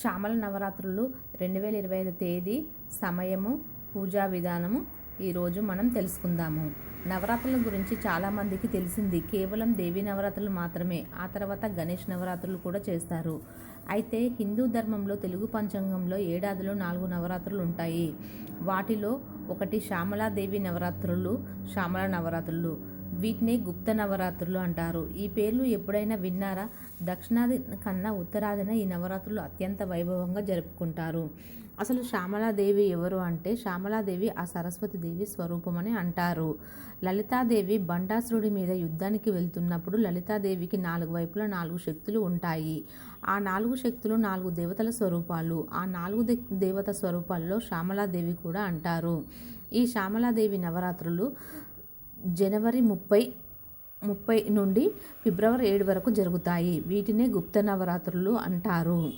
శ్యామల నవరాత్రులు రెండు వేల ఇరవై ఐదు తేదీ సమయము పూజా విధానము. ఈరోజు మనం తెలుసుకుందాము. నవరాత్రుల గురించి చాలామందికి తెలిసింది. కేవలం దేవీ నవరాత్రులు మాత్రమే. ఆ తర్వాత గణేష్ నవరాత్రులు కూడా చేస్తారు. అయితే హిందూ ధర్మంలో తెలుగు పంచాంగంలో ఏడాదిలో నాలుగు నవరాత్రులు ఉంటాయి. వాటిలో ఒకటి శ్యామలాదేవి నవరాత్రులు శ్యామల నవరాత్రులు. వీటిని గుప్త నవరాత్రులు అంటారు. ఈ పేర్లు ఎప్పుడైనా విన్నారా? దక్షిణాది కన్నా ఉత్తరాదిన ఈ నవరాత్రులు అత్యంత వైభవంగా జరుపుకుంటారు. అసలు శ్యామలాదేవి ఎవరు అంటే శ్యామలాదేవి ఆ సరస్వతి దేవి స్వరూపమని అంటారు. లలితాదేవి బండాసురుడి మీద యుద్ధానికి వెళ్తున్నప్పుడు లలితాదేవికి నాలుగు వైపులా నాలుగు శక్తులు ఉంటాయి. ఆ నాలుగు శక్తులు నాలుగు దేవతల స్వరూపాలు. ఆ నాలుగు దేవత స్వరూపాల్లో శ్యామలాదేవి కూడా అంటారు. ఈ శ్యామలాదేవి నవరాత్రులు జనవరి ముప్పై ముప్పై నుండి ఫిబ్రవరి ఏడు వరకు జరుగుతాయి. వీటినే గుప్త నవరాత్రులు అంటారు.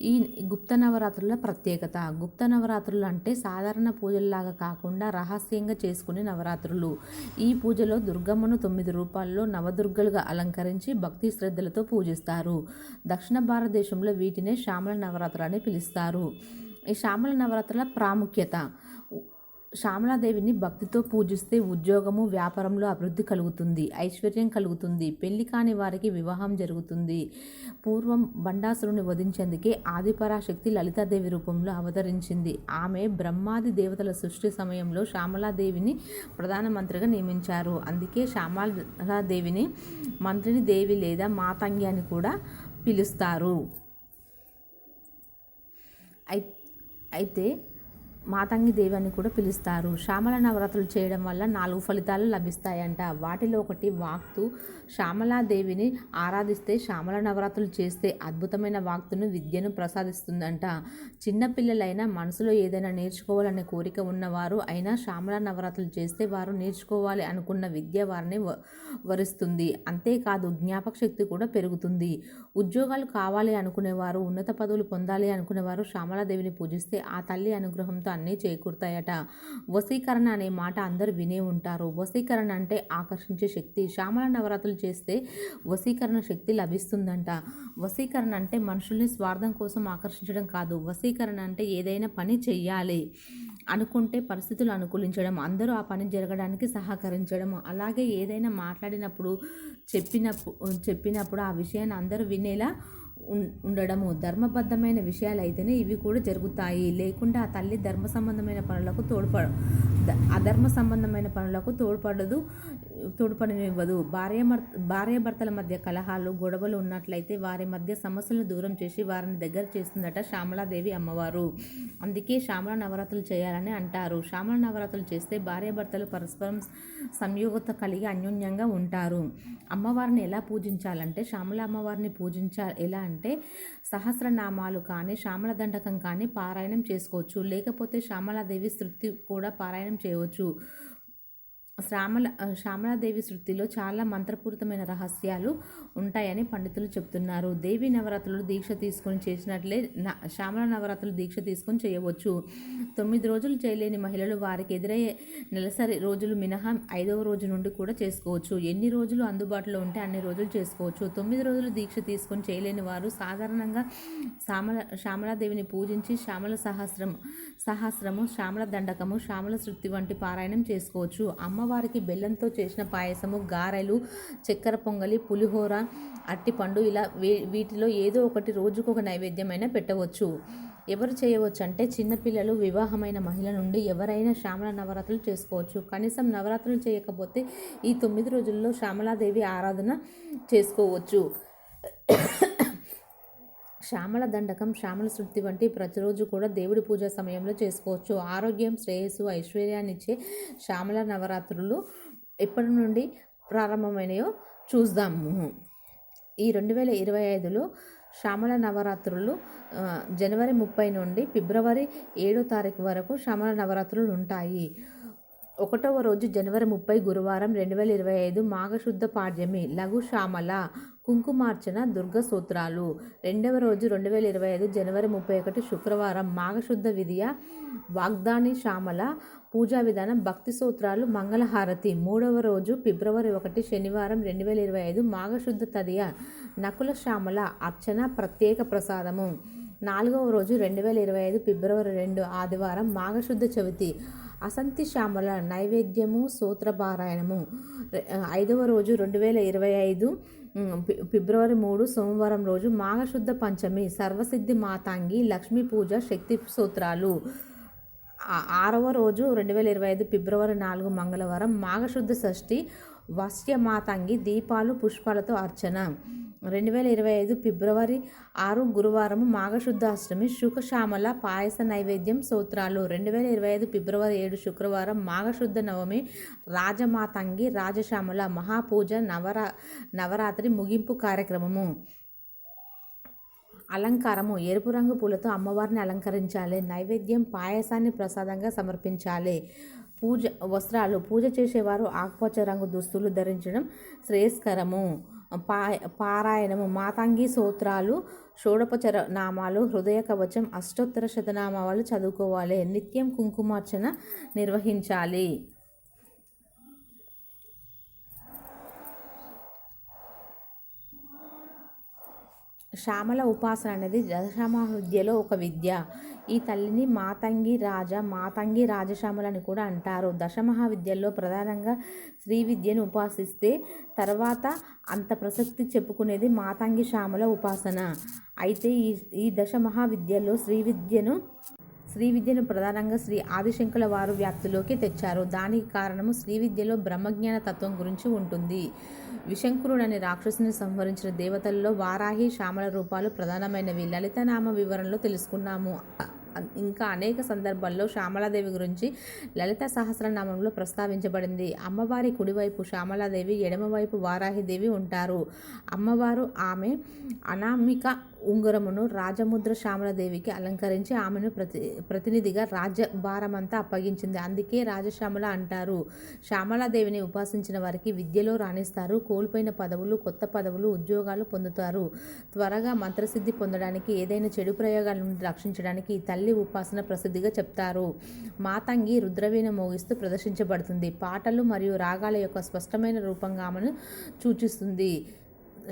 ఈ గుప్త నవరాత్రుల ప్రత్యేకత. గుప్త నవరాత్రులు అంటే సాధారణ పూజల్లాగా కాకుండా రహస్యంగా చేసుకునే నవరాత్రులు. ఈ పూజలో దుర్గమ్మను తొమ్మిది రూపాల్లో నవదుర్గలుగా అలంకరించి భక్తి శ్రద్ధలతో పూజిస్తారు. దక్షిణ భారతదేశంలో వీటినే శ్యామల నవరాత్రులు అని పిలుస్తారు. ఈ శ్యామల నవరాత్రుల ప్రాముఖ్యత. శ్యామలాదేవిని భక్తితో పూజిస్తే ఉద్యోగము వ్యాపారంలో అభివృద్ధి కలుగుతుంది ఐశ్వర్యం కలుగుతుంది పెళ్ళి కాని వారికి వివాహం జరుగుతుంది. పూర్వం బండాసురుని వధించేందుకే ఆదిపరాశక్తి లలితాదేవి రూపంలో అవతరించింది. ఆమె బ్రహ్మాది దేవతల సృష్టి సమయంలో శ్యామలాదేవిని ప్రధానమంత్రిగా నియమించారు. అందుకే శ్యామలాదేవిని మంత్రిని దేవి లేదా మాతంగి అని కూడా పిలుస్తారు. అయితే మాతంగి దేవి అని కూడా పిలుస్తారు. శ్యామల నవరాత్రులు చేయడం వల్ల నాలుగు ఫలితాలు లభిస్తాయంట. వాటిలో ఒకటి వాక్తు. శ్యామలాదేవిని ఆరాధిస్తే శ్యామల నవరాత్రులు చేస్తే అద్భుతమైన వాక్తును విద్యను ప్రసాదిస్తుందంట. చిన్నపిల్లలైనా మనసులో ఏదైనా నేర్చుకోవాలనే కోరిక ఉన్నవారు అయినా శ్యామల నవరాత్రులు చేస్తే వారు నేర్చుకోవాలి అనుకున్న విద్య వారిని వరిస్తుంది. అంతేకాదు జ్ఞాపక శక్తి కూడా పెరుగుతుంది. ఉద్యోగాలు కావాలి అనుకునేవారు ఉన్నత పదవులు పొందాలి అనుకునేవారు శ్యామలాదేవిని పూజిస్తే ఆ తల్లి అనుగ్రహంతో అన్నీ చేకూరుతాయట. వశీకరణ అనే మాట అందరు వినే ఉంటారు. వశీకరణ అంటే ఆకర్షించే శక్తి. శ్యామల నవరాత్రులు చేస్తే వశీకరణ శక్తి లభిస్తుందంట. వశీకరణ అంటే మనుషుల్ని స్వార్థం కోసం ఆకర్షించడం కాదు. వశీకరణ అంటే ఏదైనా పని చెయ్యాలి అనుకుంటే పరిస్థితులు అనుకూలించడం అందరూ ఆ పని జరగడానికి సహకరించడం. అలాగే ఏదైనా మాట్లాడినప్పుడు చెప్పినప్పుడు చెప్పినప్పుడు ఆ విషయాన్ని అందరూ వినేలా ఉండడము. ధర్మబద్ధమైన విషయాలు అయితేనే ఇవి కూడా జరుగుతాయి. లేకుండా ఆ తల్లి ధర్మ సంబంధమైన పనులకు తోడ్పడ అధర్మ సంబంధమైన పనులకు తోడ్పడదు. తోడ్పడనివ్వదు. భార్య భార్యాభర్తల మధ్య కలహాలు గొడవలు ఉన్నట్లయితే వారి మధ్య సమస్యలను దూరం చేసి వారిని దగ్గర చేస్తుందట శ్యామలాదేవి అమ్మవారు. అందుకే శ్యామల నవరాత్రులు చేయాలని అంటారు. శ్యామల నవరాత్రులు చేస్తే భార్యాభర్తలు పరస్పరం సంయోగత కలిగి అన్యోన్యంగా ఉంటారు. అమ్మవారిని ఎలా పూజించాలంటే శ్యామల అమ్మవారిని పూజించాలి ఎలా అంటే సహస్రనామాలు కానీ శ్యామల దండకం కానీ పారాయణం చేసుకోవచ్చు. లేకపోతే శ్యామలాదేవి స్తృతి కూడా పారాయణం చేయవచ్చు. శ్యామల శ్యామలాదేవి శృతిలో చాలా మంత్రపూరితమైన రహస్యాలు ఉంటాయని పండితులు చెప్తున్నారు. దేవి నవరాత్రులు దీక్ష తీసుకొని చేసినట్లే శ్యామల నవరాత్రులు దీక్ష తీసుకొని చేయవచ్చు. తొమ్మిది రోజులు చేయలేని మహిళలు వారికి ఎదురయ్యే నెలసరి రోజులు మినహా ఐదవ రోజు నుండి కూడా చేసుకోవచ్చు. ఎన్ని రోజులు అందుబాటులో ఉంటే అన్ని రోజులు చేసుకోవచ్చు. తొమ్మిది రోజులు దీక్ష తీసుకొని చేయలేని వారు సాధారణంగా శ్యామల శ్యామలాదేవిని పూజించి శ్యామల సహస్రం సహస్రము శ్యామల దండకము శ్యామల శృతి వంటి పారాయణం చేసుకోవచ్చు. అమ్మ అమ్మవారికి బెల్లంతో చేసిన పాయసము గారెలు చక్కెర పొంగలి పులిహోర అట్టిపండు ఇలా వీటిలో ఏదో ఒకటి రోజుకు ఒక నైవేద్యమైనా పెట్టవచ్చు. ఎవరు చేయవచ్చు అంటే చిన్నపిల్లలు వివాహమైన మహిళ నుండి ఎవరైనా శ్యామల నవరాత్రులు చేసుకోవచ్చు. కనీసం నవరాత్రులు చేయకపోతే ఈ తొమ్మిది రోజుల్లో శ్యామలాదేవి ఆరాధన చేసుకోవచ్చు. శ్యామల దండకం శ్యామల శృతి వంటి ప్రతిరోజు కూడా దేవుడి పూజ సమయంలో చేసుకోవచ్చు. ఆరోగ్యం శ్రేయస్సు ఐశ్వర్యాన్నిచ్చే శ్యామల నవరాత్రులు ఎప్పటి నుండి ప్రారంభమైనయో చూద్దాము. ఈ రెండు వేల ఇరవై ఐదులో శ్యామల నవరాత్రులు జనవరి ముప్పై నుండి ఫిబ్రవరి ఏడో తారీఖు వరకు శ్యామల నవరాత్రులు ఉంటాయి. ఒకటవ రోజు జనవరి ముప్పై గురువారం రెండు వేల ఇరవై ఐదు మాఘశుద్ధ పాడ్యమి లఘు శ్యామల కుంకుమార్చన దుర్గ సూత్రాలు. రెండవ రోజు రెండు వేల ఇరవై ఐదు జనవరి ముప్పై ఒకటి శుక్రవారం మాఘశుద్ధ విధియ వాగ్దాని శ్యామల పూజా విధానం భక్తి సూత్రాలు మంగళహారతి. మూడవ రోజు ఫిబ్రవరి ఒకటి శనివారం రెండు వేల ఇరవై ఐదు మాఘశుద్ధ తదియ నకుల శ్యామల అర్చన ప్రత్యేక ప్రసాదము. నాలుగవ రోజు రెండు వేల ఇరవై ఐదు ఫిబ్రవరి రెండు ఆదివారం మాఘశుద్ధ చవితి. అసంతి శ్యామల నైవేద్యము సూత్రపారాయణము. ఐదవ రోజు రెండు వేల ఇరవై ఐదు ఫిబ్రవరి మూడు సోమవారం రోజు మాఘశుద్ధ పంచమి సర్వసిద్ధి మాతాంగి లక్ష్మీ పూజ శక్తి సూత్రాలు. ఆరవ రోజు రెండు వేల ఇరవై ఐదు ఫిబ్రవరి నాలుగు మంగళవారం మాఘశుద్ధ షష్ఠి వస్య మాతంగి దీపాలు పుష్పాలతో అర్చన. రెండు వేల ఇరవై ఐదు ఫిబ్రవరి ఆరు గురువారం మాఘశుద్ధ అష్టమి శుకశ్యామల పాయస నైవేద్యం సూత్రాలు రెండు వేల ఇరవై ఐదు ఫిబ్రవరి ఏడు శుక్రవారం మాఘశుద్ధ నవమి రాజమాతంగి రాజశ్యామల మహాపూజ నవరా నవరాత్రి ముగింపు కార్యక్రమము. అలంకారము. ఎరుపు రంగు పూలతో అమ్మవారిని అలంకరించాలి. నైవేద్యం పాయసాన్ని ప్రసాదంగా సమర్పించాలి. పూజ వస్త్రాలు. పూజ చేసేవారు ఆకుపచ్చ రంగు దుస్తులు ధరించడం శ్రేయస్కరము. పా పారాయణము. మాతాంగి సూత్రాలు షోడపచర నామాలు హృదయ కవచం అష్టోత్తర శతనామాలు చదువుకోవాలి. నిత్యం కుంకుమార్చన నిర్వహించాలి. శ్యామల ఉపాసన అనేది దశమ విద్యలో ఒక విద్య. ఈ తల్లిని మాతంగి రాజ మాతంగి రాజశ్యామల అని కూడా అంటారు. దశమహావిద్యల్లో ప్రధానంగా శ్రీ విద్యను ఉపాసిస్తే తర్వాత అంత ప్రసక్తి చెప్పుకునేది మాతంగి శ్యామల ఉపాసన. అయితే ఈ ఈ దశమహావిద్యల్లో శ్రీ విద్యను శ్రీ విద్యను ప్రధానంగా శ్రీ ఆదిశంకుల వారు వ్యాప్తిలోకి తెచ్చారు. దానికి కారణము శ్రీ విద్యలో బ్రహ్మజ్ఞాన తత్వం గురించి ఉంటుంది. విశంకురుడని రాక్షసుని సంహరించిన దేవతల్లో వారాహి శ్యామల రూపాలు ప్రధానమైనవి. లలితనామ వివరణలో తెలుసుకున్నాము. ఇంకా అనేక సందర్భాల్లో శ్యామలాదేవి గురించి లలిత సహస్రనామంలో ప్రస్తావించబడింది. అమ్మవారి కుడివైపు శ్యామలాదేవి ఎడమవైపు వారాహిదేవి ఉంటారు. అమ్మవారు ఆమె అనామిక ఉంగరమును రాజముద్ర శ్యామలదేవికి అలంకరించి ఆమెను ప్రతి ప్రతినిధిగా రాజ్యభారమంతా అప్పగించింది. అందుకే రాజశ్యామల అంటారు శ్యామలాదేవిని ఉపాసించిన వారికి విద్యలో రాణిస్తారు కోల్పోయిన పదవులు కొత్త పదవులు ఉద్యోగాలు పొందుతారు. త్వరగా మంత్రసిద్ధి పొందడానికి ఏదైనా చెడు ప్రయోగాల నుండి రక్షించడానికి ఈ తల్లి ఉపాసన ప్రసిద్ధిగా చెప్తారు. మాతంగి రుద్రవీణ మోగిస్తూ ప్రదర్శించబడుతుంది. పాటలు మరియు రాగాల యొక్క స్పష్టమైన రూపంగా ఆమెను సూచిస్తుంది.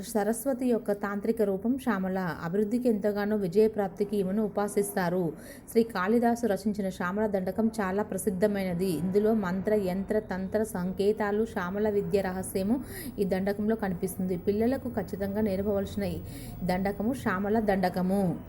సరస్వతి యొక్క తాంత్రిక రూపం శ్యామల అభివృద్ధికి ఎంతగానో విజయప్రాప్తికి ఈమెను ఉపాసిస్తారు. శ్రీ కాళిదాసు రచించిన శ్యామల దండకం చాలా ప్రసిద్ధమైనది. ఇందులో మంత్ర యంత్ర తంత్ర సంకేతాలు శ్యామల విద్య రహస్యము ఈ దండకంలో కనిపిస్తుంది. పిల్లలకు ఖచ్చితంగా నేర్పవలసిన ఈ దండకము శ్యామల దండకము.